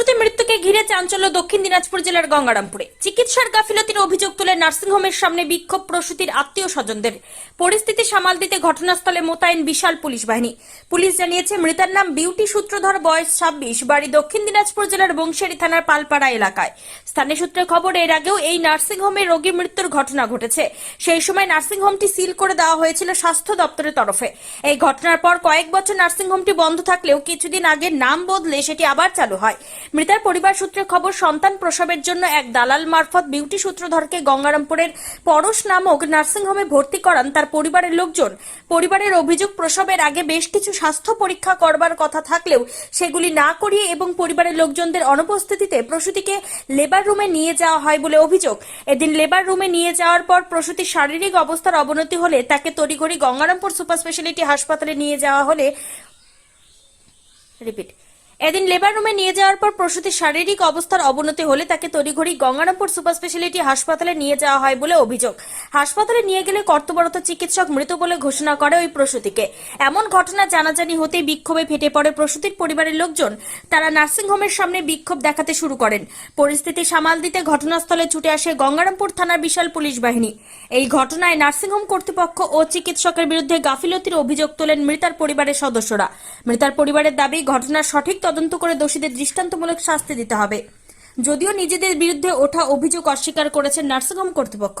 প্রসূতি মৃত্যুকে ঘিরে চাঞ্চল্য দক্ষিণ দিনাজপুর জেলার গঙ্গারামপুরে। চিকিৎসার গাফিলতির অভিযোগ তুলে নার্সিংহোমের সামনে বিক্ষোভ প্রসূতির আত্মীয় স্বজনদের। পরিস্থিতি সামাল দিতে ঘটনাস্থলে মোতায়েন বিশাল পুলিশ বাহিনী। পুলিশ জানিয়েছে, মৃতার নাম বিউটি সূত্রধর, বয়স ছাব্বিশ, বাড়ি দক্ষিণ দিনাজপুর জেলার বংশেরি থানার পালপাড়া এলাকায়। স্থানীয় সূত্রে খবর, এর আগেও এই নার্সিংহোমে রোগী মৃত্যুর ঘটনা ঘটেছে। সেই সময় নার্সিংহোমটি সিল করে দেওয়া হয়েছিল স্বাস্থ্য দপ্তরের তরফে। এই ঘটনার পর কয়েক বছর নার্সিংহোমটি বন্ধ থাকলেও কিছুদিন আগে নাম বদলে সেটি আবার চালু হয়। মৃতার পরিবার সূত্রে খবর, সন্তান প্রসবের জন্য এক দালাল মারফত বিউটি সূত্রধরকে গঙ্গারামপুরের পরশ নামক নার্সিংহোমে ভর্তি করান তার পরিবারের লোকজন। পরিবারের অভিযোগ, প্রসবের আগে বেশ কিছু স্বাস্থ্য পরীক্ষা করবার কথা থাকলেও সেগুলি না করিয়ে এবং পরিবারের লোকজনদের অনুপস্থিতিতে প্রসূতিকে লেবার রুমে নিয়ে যাওয়া হয় বলে অভিযোগ। এদিন লেবার রুমে নিয়ে যাওয়ার পর প্রসূতির শারীরিক অবস্থার অবনতি হলে তাকে তড়িঘড়ি গঙ্গারামপুর সুপার স্পেশালিটি হাসপাতালে নিয়ে যাওয়া হলে রিপিট। এদিন লেবার রুমে নিয়ে যাওয়ার পর প্রসূতির শারীরিক অবস্থার অবনতি হলে তাকে তড়িঘড়ি গঙ্গারামপুর সুপার স্পেশালিটি হাসপাতালে নিয়ে যাওয়া হয় বলে অভিযোগ। হাসপাতালে নিয়ে গেলে কর্তব্যরত চিকিৎসক মৃত বলে ঘোষণা করে ওই প্রসূতিকে। এমন ঘটনা জানাজানি হতেই বিক্ষোভে ফেটে পড়ে প্রসূতির পরিবারের লোকজন। তারা নার্সিংহোমের সামনে বিক্ষোভ দেখাতে শুরু করেন। পরিস্থিতি সামাল দিতে ঘটনাস্থলে ছুটে আসে গঙ্গারামপুর থানার বিশাল পুলিশ বাহিনী। এই ঘটনায় নার্সিংহোম কর্তৃপক্ষ ও চিকিৎসকের বিরুদ্ধে গাফিলতির অভিযোগ তোলেন মৃতার পরিবারের সদস্যরা। মৃতার পরিবারের দাবি, ঘটনার সঠিক তদন্ত করে দোষীদের দৃষ্টান্তমূলক শাস্তি দিতে হবে। যদিও নিজেদের বিরুদ্ধে ওঠা অভিযোগ অস্বীকার করেছেন নার্সিংহোম কর্তৃপক্ষ।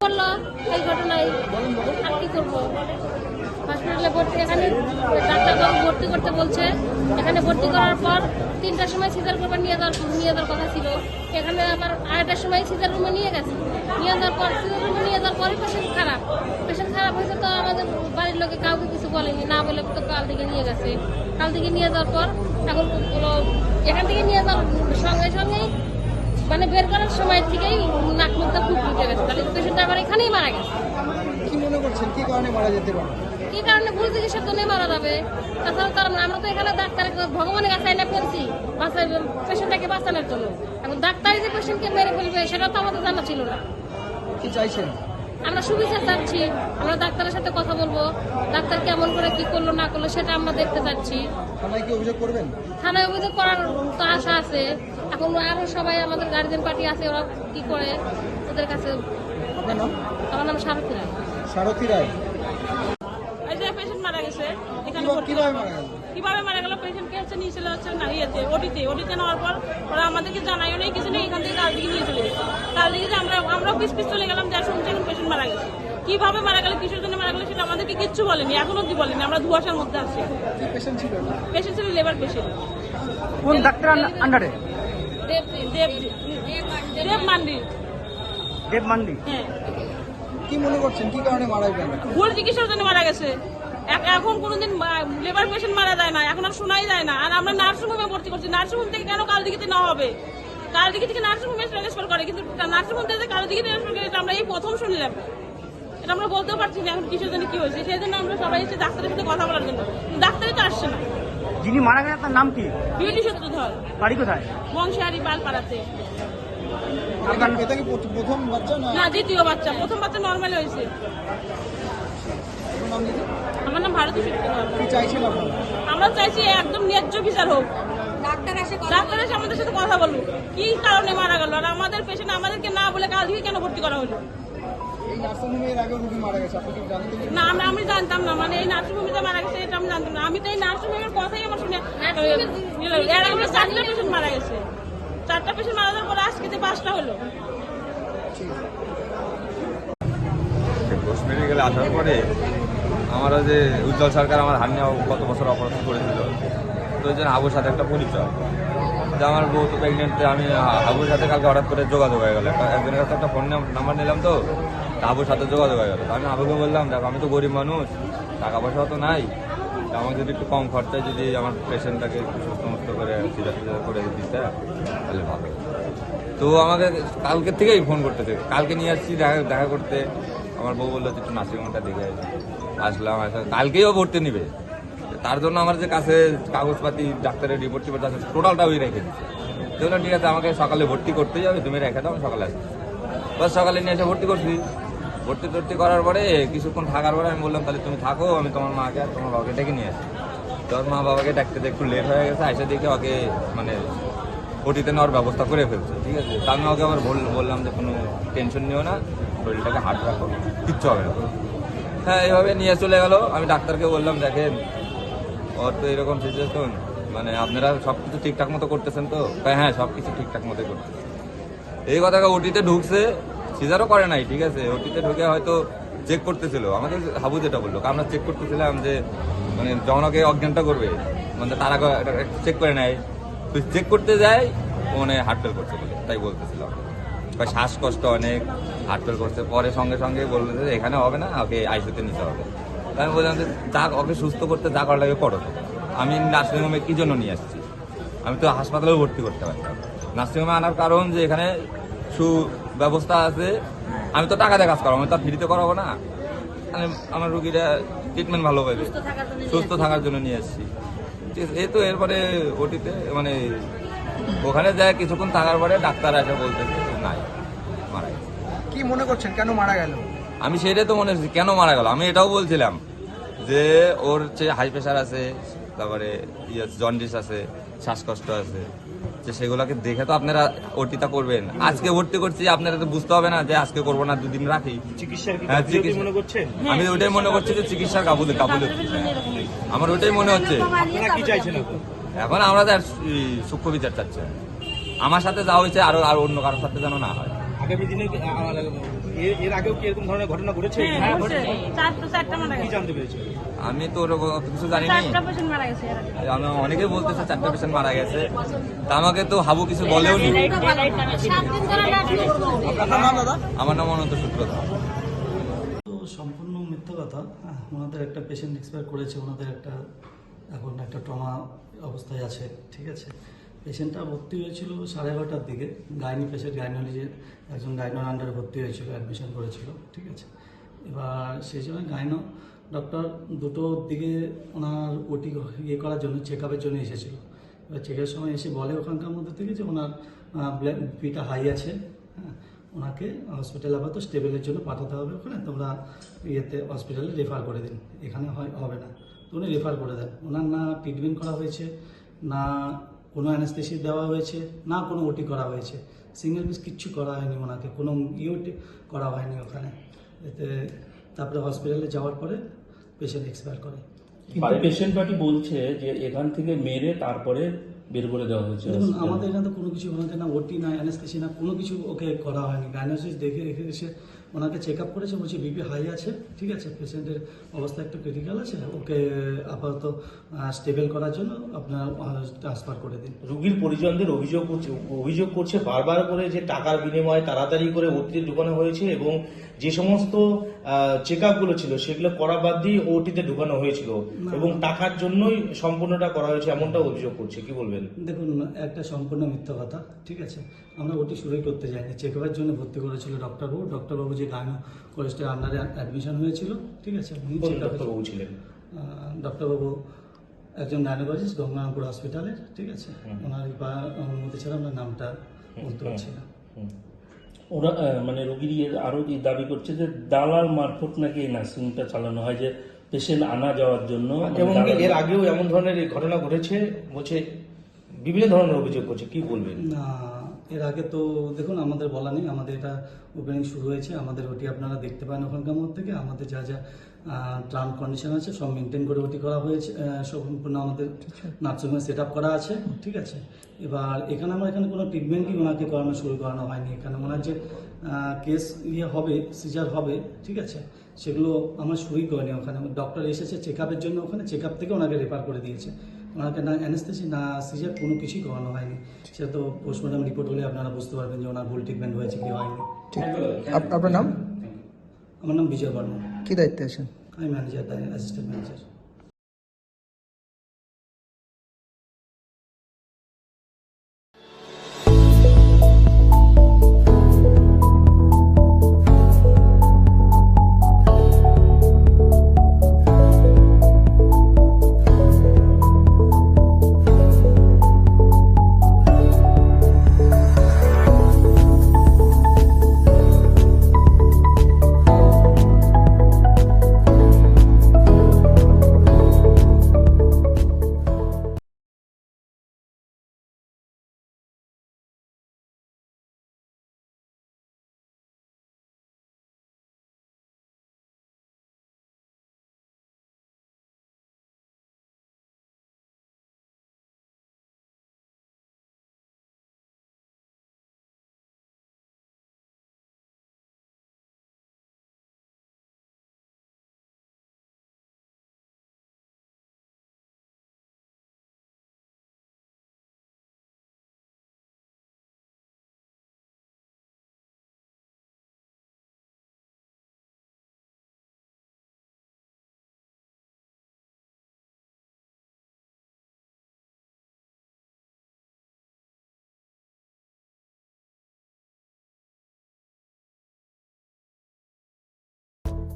করল এই ঘটনায় আর কি করব হসপিটালে ভর্তি এখানে ডাক্তারবাবু ভর্তি করতে বলছে। এখানে ভর্তি করার পর তিনটার সময় সিজার করবার নিয়ে যাওয়ার নিয়ে যাওয়ার কথা ছিল। এখানে আবার আড়াইটার সময় সিজার রুমে নিয়ে গেছে। নিয়ে যাওয়ার পর সিজার রুমে নিয়ে যাওয়ার পরে পেশেন্ট খারাপ। পেশেন্ট খারাপ হয়েছে তো আমাদের বাড়ির লোকে কাউকে কিছু বলেনি। না বলে তো কাল থেকে নিয়ে গেছে। কাল থেকে নিয়ে যাওয়ার পর এখন এখান থেকে নিয়ে যাওয়ার সঙ্গে সঙ্গেই মানে বের করার সময় থেকেই নাক মুখটা খুব উঠে গেছে। তাহলে পেশেন্ট আবার এখানেই মারা গেছে। কি মনে করছেন? কি কারণে মারা যেতে পারে? কি কারণে ভুল চিকিৎসার জন্যই মারা যাবে। তাছাড়া তার আমরা তো এখানে ডাক্তার ভগবানের কাছে এনে ফেলছি পেশেন্টটাকে বাঁচানোর জন্য। এখন ডাক্তারই যে পেশেন্টকে মেরে ফেলবে সেটা তো আমাদের জানা ছিল না। কি চাইছেন? আমরা সুবিধা চাচ্ছি আমরা ডাক্তারের সাথে কথা বলব ডাক্তার কেমন করে কি করল না করল সেটা আমরা দেখতে চাচ্ছি থানায় কি অভিযোগ করবেন? থানায় অভিযোগ করার তো আশা আছে। এখন আরও সবাই আমাদের গার্জেন পার্টি আছে ওরা কি করে? ওদের কাছে আমার নাম সারথী রায়। সারথী রায়। মারা গেছে। এখানে কিভাবে- মারা গেল? কীভাবে পেশেন্টকে হচ্ছে নিয়েছিল হচ্ছে না ইয়েতে ওটিতে ওটিতে নেওয়ার পর ওরা আমাদেরকে জানাইও নেই কিছু নেই এখান থেকে কাল দিকে নিয়ে চলে গেছে। কাল দিকে যে আমরা আমরাও পিস পিস চলে গেলাম যা শুনছি পেশেন্ট মারা গেছে। কীভাবে মারা গেল কিসের জন্য মারা গেল সেটা আমাদেরকে কিচ্ছু বলেনি এখন অব্দি বলেনি আমরা ধুয়াশার মধ্যে পেশেন্ট ছিল? লেবার পেশেন্ট কোন ডাক্তার আন্ডারে? দেব দেব দেব মান্ডি। দেব মান্ডি? হ্যাঁ। কি মনে করছেন? কি কারণে মারা গেল? ভুল চিকিৎসার জন্য মারা গেছে। এখন কোনোদিন লেবার পেশেন্ট মারা যায় না এখন আর শোনাই যায় না। আর আমরা নার্সিং হোমে ভর্তি করছি। নার্সিং হোম থেকে কেন কাল দিকে না হবে? কাল দিকে থেকে নার্সিং হোমে ট্রান্সফার করে কিন্তু নার্সিং হোম থেকে কাল দিকে ট্রান্সফার করে আমরা এই প্রথম শুনলাম। এটা আমরা বলতেও পারছি না এখন কিসের জন্য কি হয়েছে। সেই জন্য আমরা সবাই এসে ডাক্তারের সাথে কথা বলার জন্য। কিন্তু ডাক্তারই তো আসছে না। যিনি মারা গেছেন তার নাম কি? বিউটি সূত্র ধর বাড়ি কোথায়? বংশাহারি পালপাড়াতে এটা এটা কি প্রথম বাচ্চা না না দ্বিতীয় বাচ্চা। প্রথম বাচ্চা নর্মাল হয়েছে। নাম দিদি আমার নাম ভারতী কি চাইছেন আপনারা আমরা চাইছি একদম ন্যায্য বিচার হোক। ডাক্তার এসে আমাদের সাথে কথা বলুক। কি কারণে মারা গেল? আর আমাদের পেশেন্ট আমাদেরকে না বলে কাল থেকে কেন ভর্তি করা হলো? এই নার্সিংহোমে এর আগে রুগী মারা গেছে আপনি কি জানেন? তো? না আমি আমি জানতাম না। মানে এই নার্সিংহোমে মারা গেছে এটা আমি জানতাম না। আমি তো এই নার্সিংহোমের কথাই আমার শুনে এর আগে চারটা পেশেন্ট মারা গেছে। চারটা পেশেন্ট মারা যাওয়ার পরে আজকে যে পাঁচটা হলো। মেডিকেলে আসার পরে আমার যে উজ্জ্বল সরকার আমার হান্নে গত বছর অপারেশন করেছিল। তো ওই জন্য হাবুর সাথে একটা পরিচয়। যে আমার বউ তো আমি হাবুর সাথে কালকে হঠাৎ করে যোগাযোগ হয়ে গেল। একটা একজনের কাছে একটা ফোন নাম্বার নিলাম তো হাবুর সাথে যোগাযোগ হয়ে গেল। আমি হাবুকে বললাম, দেখো, আমি তো গরিব মানুষ, টাকা পয়সা তো নাই। আমার যদি একটু কম খরচায় যদি আমার পেশেন্টটাকে একটু সুস্থ মুক্ত করে সিধা করে দিতে, তাহলে ভালো। তো আমাকে কালকে থেকেই ফোন করতেছে। কালকে নিয়ে আসছি, দেখা দেখা করতে। আমার বউ বলল যে একটু নার্সিংহোমটা দেখে আসি। আসলাম আসলাম। কালকেও ভর্তি নিবে। তার জন্য আমার যে কাছে কাগজপাতি ডাক্তারের রিপোর্ট টিপোর্ট আছে টোটালটা ওই রেখে দিচ্ছে বললাম, ঠিক আছে আমাকে সকালে ভর্তি করতেই হবে তুমি রেখে দাও সকালে আসছি বাস সকালে নিয়ে এসে ভর্তি করছি। ভর্তি টর্তি করার পরে কিছুক্ষণ থাকার পরে আমি বললাম তাহলে তুমি থাকো আমি তোমার মাকে আর তোমার বাবাকে ডেকে নিয়ে আসি। তোর মা বাবাকে ডাকতে একটু লেট হয়ে গেছে এসে দেখে ওকে মানে ওটিতে নেওয়ার ব্যবস্থা করে ফেলছে ঠিক আছে? তা আমি ওকে আবার বল- বললাম যে কোনো টেনশন নিও না শরীরটাকে হার্ট রাখো কিচ্ছু হবে না। হ্যাঁ এইভাবে নিয়ে চলে গেল। আমি ডাক্তারকে বললাম দেখেন ওর তো এরকম সিচুয়েশন মানে আপনারা সব কিছু ঠিকঠাক মতো করতেছেন তো? কয়, হ্যাঁ সব কিছু ঠিকঠাক মতো করতেছে। এই কথাটা ওটিতে ঢুকছে সিজারও করে নাই ঠিক আছে? ওটিতে ঢুকে হয়তো চেক করতেছিল। আমাদের হাবু যেটা বলল আমরা চেক করতেছিলাম যে মানে যখন অজ্ঞানটা করবে মানে তারা চেক করে নেয়। তো চেক করতে যায় মানে হার্টফেল করছে বলে তাই বলতেছিল। বা শ্বাসকষ্ট অনেক হার্টফেল করছে। পরে সঙ্গে সঙ্গে বলল যে এখানে হবে না ওকে আইসিতে নিতে হবে। আমি বললাম যে যা ওকে সুস্থ করতে যা করা লাগে করো আমি নার্সিংহোমে কী জন্য নিয়ে আসছি? আমি তো হাসপাতালেও ভর্তি করতে পারতাম। নার্সিংহোমে আনার কারণ যে এখানে সুব্যবস্থা আছে আমি তো টাকা দিয়ে কাজ করাবো আমি তো আর ফ্রিতে করাবো না। মানে আমার রুগীরা ট্রিটমেন্ট ভালো পাবে। সুস্থ থাকার জন্য নিয়ে আসছি। এই তো এরপরে ওটিতে মানে ওখানে যায় কিছুক্ষণ থাকার পরে ডাক্তার এসে বলতেছে যে নাই মারা গেছে। কি মনে করছেন? কেন মারা গেল? আমি সেটাই তো মনে হচ্ছে কেন মারা গেল? আমি এটাও বলছিলাম যে ওর হচ্ছে হাই প্রেশার আছে তারপরে ইয়ে জন্ডিস আছে শ্বাসকষ্ট আছে যে সেগুলোকে দেখে তো আপনারা ওটিটা করবেন। আজকে ভর্তি করছি আপনারা তো বুঝতে হবে না যে আজকে করব না দুদিন রাখি। চিকিৎসার কি হ্যাঁ, আমি ওটাই মনে করছি যে চিকিৎসার কাবুলে কাবুলে আমার ওটাই মনে হচ্ছে। আপনারা কি চাইছেন এখন আমরা তো আর সূক্ষ্ম বিচার চাচ্ছি। আমার সাথে যা হয়েছে আরও আর অন্য কারোর সাথে যেন না হয়। আগামী দিনে এর- আগেও কি এরকম ধরনের ঘটনা ঘটেছে? হ্যাঁ ঘটছে। চারটা চারটা মারা কি গেছে। জানতে পেরেছেন আমি তো ওরকম কিছু জানি না। আমি অনেকে বলতেছে চারটা পেশেন্ট মারা গেছে। তা আমাকে তো হাবু কিছু বলেও নি। সাত দিন ধরে নার্সিং আপনার নাম দাদা? আমার নাম অনন্ত সূত্রধর। তো সম্পূর্ণ মিথ্যা কথা। হ্যাঁ, ওনাদের একটা পেশেন্ট এক্সপায়ার করেছে ওনাদের একটা এখন একটা ট্রমা অবস্থায় আছে, ঠিক আছে? পেশেন্টটা ভর্তি হয়েছিল সাড়ে এগারোটার দিকে। গাইনি পেশেন্ট গাইনোলজি একজন গাইনোর আন্ডারে ভর্তি হয়েছিল অ্যাডমিশন করেছিল, ঠিক আছে? এবার সেই সময় গাইনো ডক্টর দুটোর দিকে ওনার ওটি ইয়ে করার জন্য চেক আপের জন্য এসেছিল। এবার চেকের সময় এসে বলে ওখানকার মধ্যে থেকে যে ওনার বিটা হাই আছে হ্যাঁ? ওনাকে হসপিটালে আপাতত স্টেবেলের জন্য পাঠাতে হবে ওখানে, তোমরা ইয়েতে হসপিটালে রেফার করে দিন। এখানে হয়, হবে না। উনি রেফার করে দেন। ওনার না ট্রিটমেন্ট করা হয়েছে না কোনো অ্যানেস্থেসি দেওয়া হয়েছে না কোনো ওটি করা হয়েছে। সিঙ্গেল পিস কিচ্ছু করা হয়নি ওনাকে কোনো ইউটি করা হয়নি ওখানে। এতে তারপরে হসপিটালে যাওয়ার পরে পেশেন্ট এক্সপায়ার করে। পেশেন্ট পার্টি বলছে যে এখান থেকে মেরে তারপরে বের করে দেওয়া হয়েছে দেখুন আমাদের এখানে তো কোনো কিছু ওনাকে না ওটি না অ্যানেস্থেসি না কোনো কিছু ওকে করা হয়নি। গাইনোসিস দেখে রেখে এসে ওনাকে চেক আপ করেছে, বলছে বিপি হাই আছে, ঠিক আছে? পেশেন্টের অবস্থা একটু ক্রিটিক্যাল আছে, ওকে আপাতত স্টেবল করার জন্য আপনার ট্রান্সফার করে দিন। রুগীর পরিজনদের অভিযোগ করছে অভিযোগ করছে বারবার করে যে টাকার বিনিময়ে তাড়াতাড়ি করে অতিরিক্ত ঢুকানো হয়েছে এবং যে সমস্ত চেক আপগুলো ছিল সেগুলো করা বাদ দিয়ে ওটিতে ঢুকানো হয়েছিল। এবং টাকার জন্যই সম্পূর্ণটা করা হয়েছে এমনটা অভিযোগ করছে। কি বলবেন? দেখুন একটা সম্পূর্ণ মিথ্যা কথা ঠিক আছে? আমরা ওটি শুরুই করতে যাইনি। চেক আপের জন্য ভর্তি করেছিল ডক্টরবাবু ডক্টরবাবু যে গাইনো কলেজের আন্ডারে অ্যাডমিশন হয়েছিল ঠিক আছে? ডক্টরবাবু ছিলেন? ডক্টরবাবু একজন গাইনোলজিস্ট গঙ্গারামপুর হসপিটালের ঠিক আছে? ওনার অনুমতি ছাড়া আমরা নামটা বলতে পারছি না। ওরা আহ, মানে রোগীর আরও আরও দাবি করছে যে দালাল মারফত নাকি এই নার্সিংটা চালানো হয় যে পেশেন্ট আনা যাওয়ার জন্য এবং এর আগেও এমন ধরনের এই ঘটনা ঘটেছে বলছে বিভিন্ন ধরনের অভিযোগ করছে কি বলবেন? না এর আগে তো দেখুন আমাদের বলা নেই আমাদের এটা ওপেনিং শুরু হয়েছে আমাদের ওটি আপনারা দেখতে পান ওখানকার মধ্যে থেকে। আমাদের যা যা টার্ম কন্ডিশন আছে সব মেনটেন করে ওটি করা হয়েছে সম্পূর্ণ আমাদের নার্সিংহোমে সেট আপ করা আছে ঠিক আছে? এবার এখানে আমার এখানে কোনো ট্রিটমেন্টই ওনাকে করানো শুরু করানো হয়নি। এখানে ওনার যে কেস ইয়ে হবে সিজার হবে ঠিক আছে? সেগুলো আমরা শুরুই করিনি ওখানে। ডক্টর এসেছে চেক আপের জন্য ওখানে চেক আপ থেকে ওনাকে রেফার করে দিয়েছে। ওনাকে না অ্যানেস্থেসি না সিজার কোনো কিছুই করানো হয়নি। সেটা তো পোস্টমর্টম রিপোর্ট হলে আপনারা বুঝতে পারবেন যে ওনার ভুল ট্রিটমেন্ট হয়েছে কি হয়নি। আপ- আপনার নাম? আমার নাম বিজয় বর্মা কী দায়িত্বে আছেন? আমি ম্যানেজার অ্যাসিস্ট্যান্ট ম্যানেজার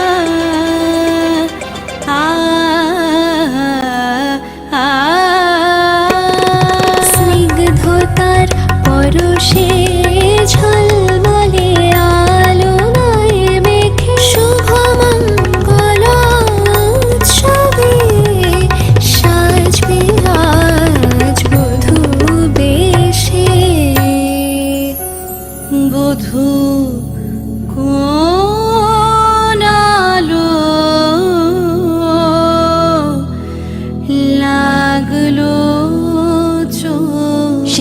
sen